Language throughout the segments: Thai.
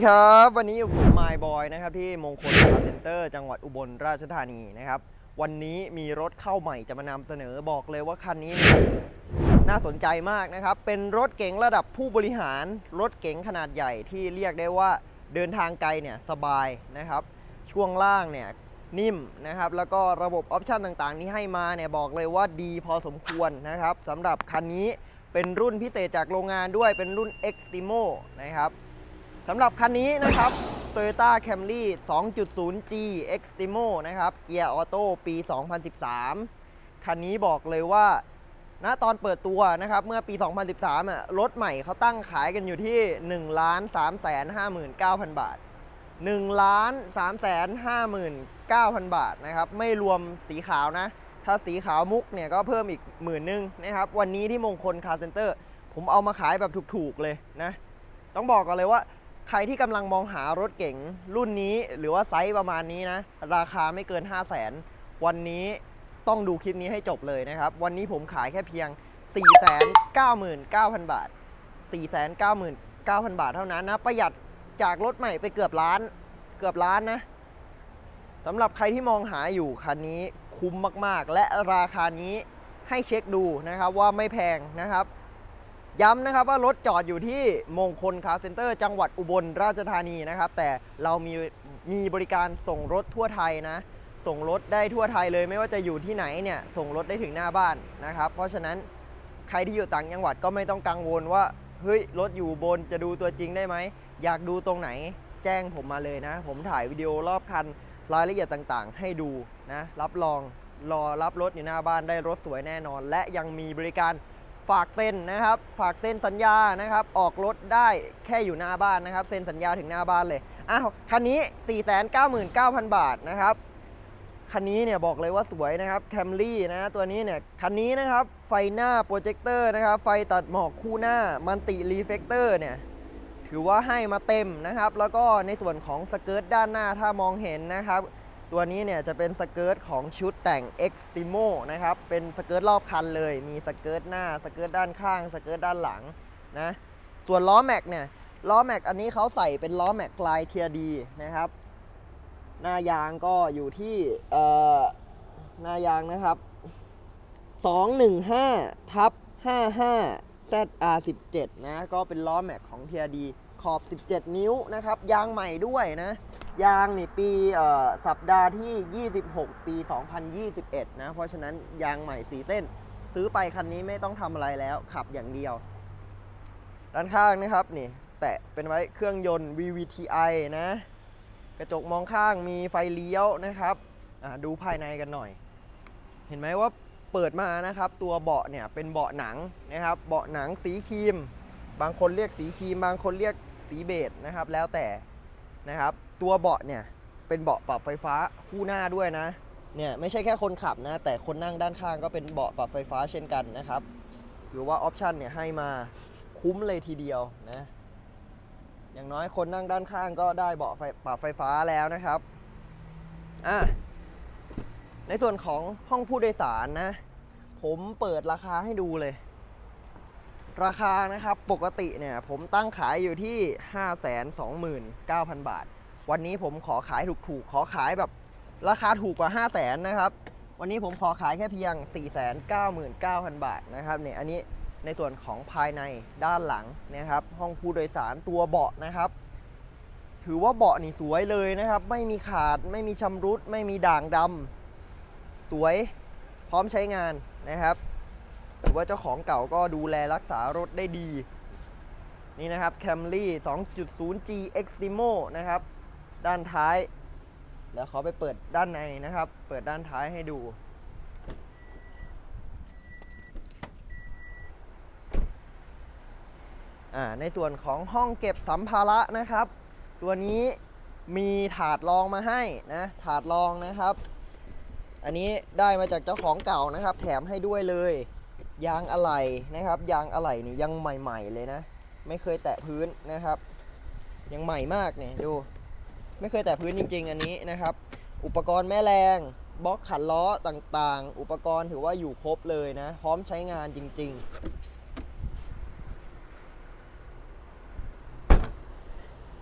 ดีครับ วันนี้อยู่ผมมายบอยนะครับที่มงคลคาร์เซ็นเตอร์จังหวัดอุบลราชธานีนะครับ วันนี้มีรถเข้าใหม่จะมานำเสนอบอกเลยว่าคันนี้เนี่ยน่าสนใจมากนะครับ เป็นรถเก๋งระดับผู้บริหาร รถเก๋งขนาดใหญ่ที่เรียกได้ว่าเดินทางไกลเนี่ยสบายนะครับ ช่วงล่างเนี่ยนิ่มนะครับ แล้วก็ระบบออปชันต่างๆ ที่ให้มาเนี่ยบอกเลยว่าดีพอสมควรนะครับสำหรับคันนี้เป็นรุ่นพิเศษจากโรงงานด้วยเป็นรุ่น Extimo นะครับ สำหรับคันนี้นะครับ Toyota Camry 2.0G Extremo นะครับ เกียร์ออโต้ปี 2013 คันนี้บอกเลยว่าณตอนเปิดตัวนะครับ เมื่อปี 2013อะรถใหม่เขาตั้งขายกันอยู่ที่ 1,359,000 บาท 1 3 5 9 0 0 บาทนะครับ ไม่รวมสีขาวนะ ถ้าสีขาวมุกเนี่ยก็เพิ่มอีกหมื่นนึงนะครับ วันนี้ที่มงคลคาร์เซ็นเตอร์ ผมเอามาขายแบบถูกๆเลยนะ ต้องบอกก่อนเลยว่า ใครที่กำลังมองหารถเก๋งรุ่นนี้หรือว่าไซส์ประมาณนี้นะ ราคาไม่เกิน 5 0 0แสนวันนี้ต้องดูคลิปนี้ให้จบเลยนะครับ วันนี้ผมขายแค่เพียง 499,000 บาท 499,000 บาทเท่านั้นนะ ประหยัดจากรถใหม่ไปเกือบล้าน เกือบล้านนะสำหรับใครที่มองหาอยู่คันนี้คุ้มมากๆ และราคานี้ให้เช็คดูนะครับว่าไม่แพงนะครับ ย้ำนะครับว่ารถจอดอยู่ที่มงคลคาร์เซ็นเตอร์ จังหวัดอุบลราชธานีนะครับ แต่เรามีมีบริการส่งรถทั่วไทยนะ ส่งรถได้ทั่วไทยเลยไม่ว่าจะอยู่ที่ไหนเนี่ยส่งรถได้ถึงหน้าบ้านนะครับ เพราะฉะนั้นใครที่อยู่ต่างจังหวัดก็ไม่ต้องกังวลว่าเฮ้ยรถอยู่บนจะดูตัวจริงได้ไหม อยากดูตรงไหนแจ้งผมมาเลยนะ ผมถ่ายวิดีโอรอบคันรายละเอียดต่างๆ ให้ดูนะรับรองรอรับรถอยู่หน้าบ้านได้รถสวยแน่นอน และยังมีบริการ ฝากเซ็นนะครับ ฝากเซ็นสัญญานะครับ ออกรถได้แค่อยู่หน้าบ้านนะครับ เซ็นสัญญาถึงหน้าบ้านเลยอ้าวคันนี้ 499,000 บาทนะครับคันนี้เนี่ยบอกเลยว่าสวยนะครับแคมรี่นะตัวนี้เนี่ยคันนี้นะครับไฟหน้าโปรเจคเตอร์นะครับไฟตัดหมอกคู่หน้ามันติรีเฟกเตอร์เนี่ยถือว่าให้มาเต็มนะครับ แล้วก็ในส่วนของสเกิร์ตด้านหน้าถ้ามองเห็นนะครับ ตัวนี้เนี่ยจะเป็นสเกิร์ตของชุดแต่ง Extremo นะครับ เป็นสเกิร์ตรอบคันเลย มีสเกิร์ตหน้า สเกิร์ตด้านข้าง สเกิร์ตด้านหลังนะ ส่วนล้อแม็กเนี่ย ล้อแม็กอันนี้เขาใส่เป็นล้อแม็กลายเทียดีนะครับ หน้ายางก็อยู่ที่เอ่อหน้ายางนะครับ 215ทับ55 ZR17 นะ ก็เป็นล้อแม็กของ TRD ขอบ 17 นิ้วนะครับ ยางใหม่ด้วยนะ ยางนี่ปีสัปดาห์ที่ 26 ปี 2021 นะ เพราะฉะนั้นยางใหม่4เส้น ซื้อไปคันนี้ไม่ต้องทำอะไรแล้วขับอย่างเดียว ด้านข้างนะครับนี่แปะเป็นไว้เครื่องยนต์ VVTi นะ กระจกมองข้างมีไฟเลี้ยวนะครับดูภายในกันหน่อย เห็นไหมว่าเปิดมานะครับตัวเบาะเนี่ยเป็นเบาะหนังนะครับ เบาะหนังสีครีม บางคนเรียกสีครีม บางคนเรียกสีเบจนะครับแล้วแต่นะครับ ตัวเบาะเนี่ยเป็นเบาะปรับไฟฟ้าคู่หน้าด้วยนะเนี่ยไม่ใช่แค่คนขับนะ แต่คนนั่งด้านข้างก็เป็นเบาะปรับไฟฟ้าเช่นกันนะครับถือว่าออปชันเนี่ยให้มาคุ้มเลยทีเดียวนะอย่างน้อยคนนั่งด้านข้างก็ได้เบาะปรับไฟฟ้าแล้วนะครับอะในส่วนของห้องผู้โดยสารนะ ผมเปิดราคาให้ดูเลย ราคานะครับปกติเนี่ยผมตั้งขายอยู่ที่ 529,000 บาท วันนี้ผมขอขายถูกๆ ขอขายแบบราคาถูกกว่า 5 0 0 0 0นนะครับ วันนี้ผมขอขายแค่เพียง 499,000 บาทนะครับเนี่ยอันนี้ในส่วนของภายในด้านหลังนะครับ ห้องผู้โดยสารตัวเบาะนะครับ ถือว่าเบาะนี่สวยเลยนะครับ ไม่มีขาดไม่มีชำรุด ไม่มีด่างดำสวยพร้อมใช้งานนะครับหรือว่าเจ้าของเก่าก็ดูแลรักษารถได้ดี นี่นะครับ Camry 2.0G Extremo นะครับ ด้านท้าย แล้วเขอไปเปิดด้านในนะครับ เปิดด้านท้ายให้ดูอ่าในส่วนของห้องเก็บสัมภาระนะครับ ตัวนี้มีถาดรองมาให้นะ ถาดรองนะครับ อันนี้ได้มาจากเจ้าของเก่านะครับ แถมให้ด้วยเลย ยางอะไหล่นะครับ ยางอะไหล่นี่ยังใหม่ ๆ เลยนะ ไม่เคยแตะพื้นนะครับ ยังใหม่มากเนี่ยดู ไม่เคยแตะพื้นจริง ๆ อันนี้นะครับ อุปกรณ์แม่แรงบล็อกขันล้อต่างๆ อุปกรณ์ถือว่าอยู่ครบเลยนะ พร้อมใช้งานจริง ๆ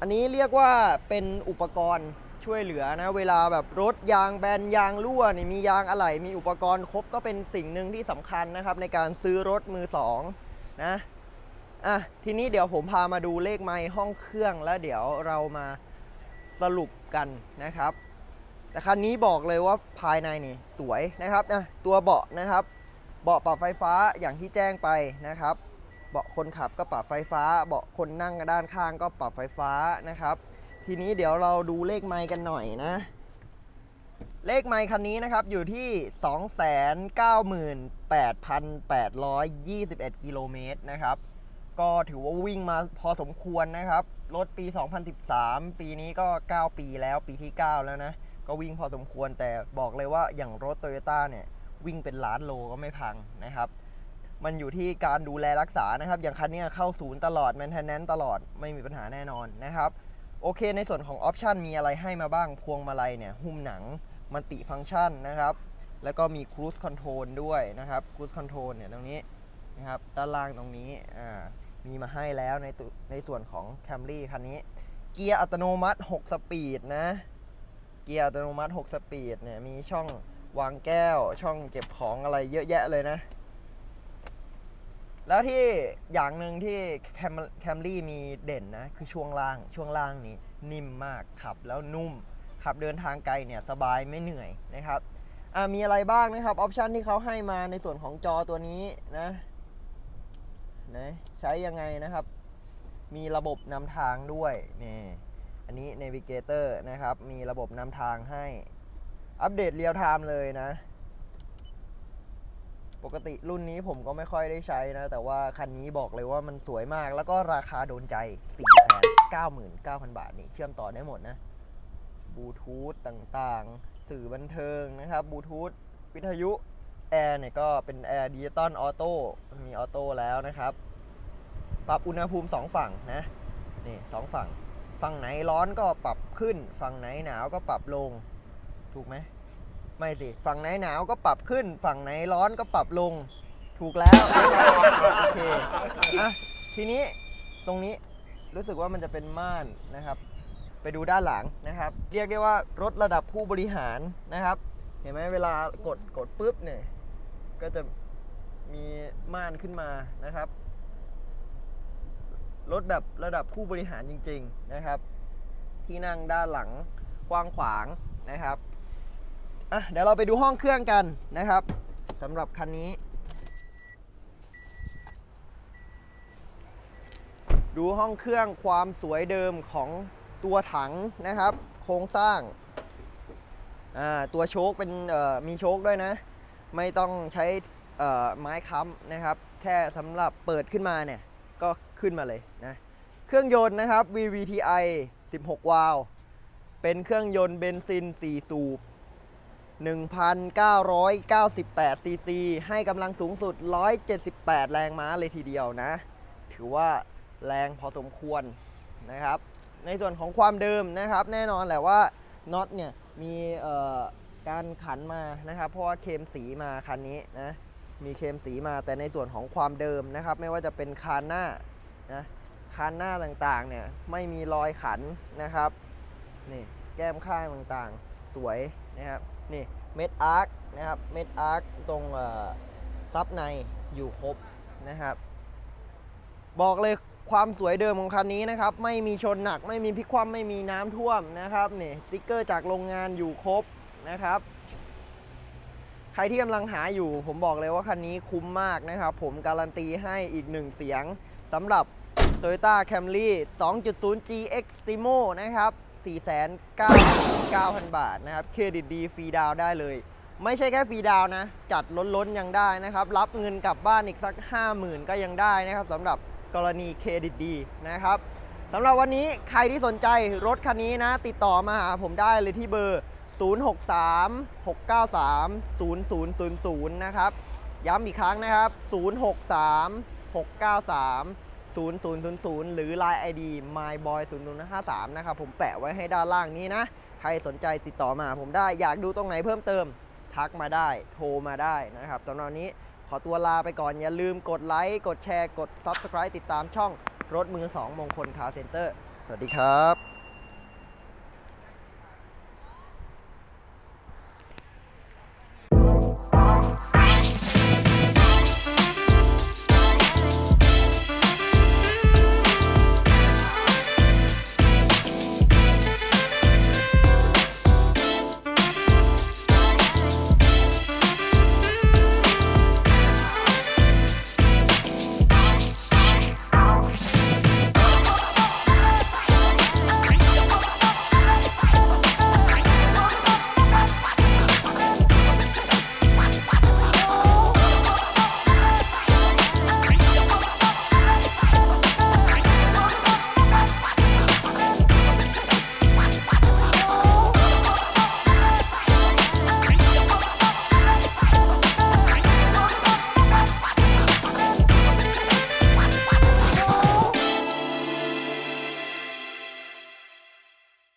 อันนี้เรียกว่าเป็นอุปกรณ์ช่วยเหลือนะ เวลาแบบรถยางแบนยางรั่วนี่มียางอะไหล่มีอุปกรณ์ครบก็เป็นสิ่งหนึ่งที่สำคัญนะครับ ในการซื้อรถมือสองนะอะทีนี้เดี๋ยวผมพามาดูเลขไมล์ห้องเครื่องแล้วเดี๋ยวเรามา สรุปกันนะครับ แต่คันนี้บอกเลยว่าภายในนี่สวยนะครับนะตัวเบาะนะครับ เบาะปรับไฟฟ้าอย่างที่แจ้งไปนะครับ เบาะคนขับก็ปรับไฟฟ้า เบาะคนนั่งด้านข้างก็ปรับไฟฟ้านะครับ ทีนี้เดี๋ยวเราดูเลขไมล์กันหน่อยนะเลขไมล์คันนี้นะครับอยู่ที่ 298,821 กิโลเมตรนะครับ ก็ถือว่าวิ่งมาพอสมควรนะครับ รถปี 2013 ปีนี้ก็ 9 ปีแล้วปีที่ 9 แล้วนะ ก็วิ่งพอสมควรแต่บอกเลยว่าอย่างรถโตโยต้าเนี่ย วิ่งเป็นล้านโลก็ไม่พังนะครับ มันอยู่ที่การดูแลรักษานะครับ อย่างคันเนี้ยเข้าศูนย์ตลอดแมนเทนแนนตลอดไม่มีปัญหาแน่นอนนะครับโอเคในส่วนของออปชันมีอะไรให้มาบ้างพวงมาลัยเนี่ย หุ้มหนังมันติฟังก์ชันนะครับ แล้วก็มี Cruise Control ด้วยนะครับ Cruise Control เนี่ยตรงนี้นะครับด้านล่างตรงนี้อ่า มีมาให้แล้วในในส่วนของ Camry คันนี้ เกียร์อัตโนมัติ 6 สปีดนะ เกียร์อัตโนมัติ 6 สปีดเนี่ยมีช่องวางแก้วช่องเก็บของอะไรเยอะแยะเลยนะ แล้วที่อย่างหนึ่งที่แคมแคมรี่มีเด่นนะ คือช่วงล่างช่วงล่างนี้นิ่มมากขับแล้วนุ่ม ขับเดินทางไกลเนี่ยสบายไม่เหนื่อยนะครับมีอะไรบ้างนะครับ ออปชันที่เขาให้มาในส่วนของจอตัวนี้นะ นะใช้ยังไงนะครับ มีระบบนำทางด้วยนี่อันนี้ Navigator นะครับ มีระบบนำทางให้อัปเดตเรียลไทม์เลยนะ ปกติรุ่นนี้ผมก็ไม่ค่อยได้ใช้นะ แต่ว่าคันนี้บอกเลยว่ามันสวยมาก แล้วก็ราคาโดนใจ 499,000 บาทนี่เชื่อมต่อได้หมดนะบลูทูธต่างๆ สื่อบันเทิงนะครับบลูทูธวิทยุ แอร์เนี่ยก็เป็นแอร์ดิจิตอลออโต้มีออโต้แล้วนะครับ ปรับอุณหภูมิ 2 ฝั่งนะนี่สองฝั่ง ฝั่งไหนร้อนก็ปรับขึ้น ฝั่งไหนหนาวก็ปรับลง ถูกไหมไม่สิ ฝั่งไหนหนาวก็ปรับขึ้น ฝั่งไหนร้อนก็ปรับลง ถูกแล้วโอเคอะทีนี้ตรงนี้รู้สึกว่ามันจะเป็นม่านนะครับ ไปดูด้านหลังนะครับ เรียกได้ว่ารถระดับผู้บริหารนะครับ เห็นไหมเวลากดกดปุ๊บเนี่ย ก็จะมีม่านขึ้นมานะครับ รถแบบระดับผู้บริหารจริง ๆนะครับ ที่นั่งด้านหลังกว้างขวางนะครับอะเดี๋ยวเราไปดูห้องเครื่องกันนะครับสำหรับคันนี้ ดูห้องเครื่องความสวยเดิมของตัวถังนะครับ โครงสร้างอ่าตัวโชคเป็นมีโชคด้วยนะ ไม่ต้องใช้ไม้ค้ำนะครับ แค่สำหรับเปิดขึ้นมาเนี่ย ก็ขึ้นมาเลยนะ เครื่องยนต์นะครับ VVTi 16 วาล์วเป็นเครื่องยนต์เบนซิน 4 สูบ 1,998 ซีซี ให้กำลังสูงสุด 178 แรงม้าเลยทีเดียวนะ ถือว่าแรงพอสมควรนะครับ ในส่วนของความเดิมนะครับ แน่นอนแหละว่าน็อตเนี่ยมี การขันมานะครับ เพราะว่าเคมสีมาคันนี้นะมีเคมสีมาแต่ในส่วนของความเดิมนะครับ ไม่ว่าจะเป็นคานหน้านะคานหน้าต่างๆเนี่ยไม่มีรอยขันนะครับนี่แก้มข้างต่างๆสวยนะครับนี่เม็ดอาร์คนะครับเม็ดอาร์คตรงซับในอยู่ครบนะครับ บอกเลยความสวยเดิมของคันนี้นะครับ ไม่มีชนหนักไม่มีพลิกคว่ำไม่มีน้ำท่วมนะครับนี่สติ๊กเกอร์จากโรงงานอยู่ครบ นะครับ ใครที่กำลังหาอยู่ ผมบอกเลยว่าคันนี้คุ้มมากนะครับ ผมการันตีให้อีกหนึ่งเสียงสำหรับ Toyota Camry 2.0 GX Timo นะครับ499,000 บาทนะครับ เครดิตดีฟรีดาวได้เลย ไม่ใช่แค่ฟรีดาวน์นะ จัดล้นๆยังได้นะครับ รับเงินกลับบ้านอีกสัก 50,000 ก็ยังได้นะครับสำหรับกรณีเครดิตดีนะครับสำหรับวันนี้ใครที่สนใจรถคันนี้นะ ติดต่อมาหาผมได้เลยที่เบอร์ 063 693 0000 นะครับ ย้ำอีกครั้งนะครับ 063 693 0000 หรือ Line ID myboy 0053นะครับ ผมแปะไว้ให้ด้านล่างนี้นะ ใครสนใจติดต่อมาผมได้ อยากดูตรงไหนเพิ่มเติม ทักมาได้ โทรมาได้นะครับสำหรับนนี้ขอตัวลาไปก่อน อย่าลืมกดไลค์ กดแชร์ กด Subscribe ติดตามช่องรถมือ2มงคลคาร์เซ็นเตอร์ สวัสดีครับ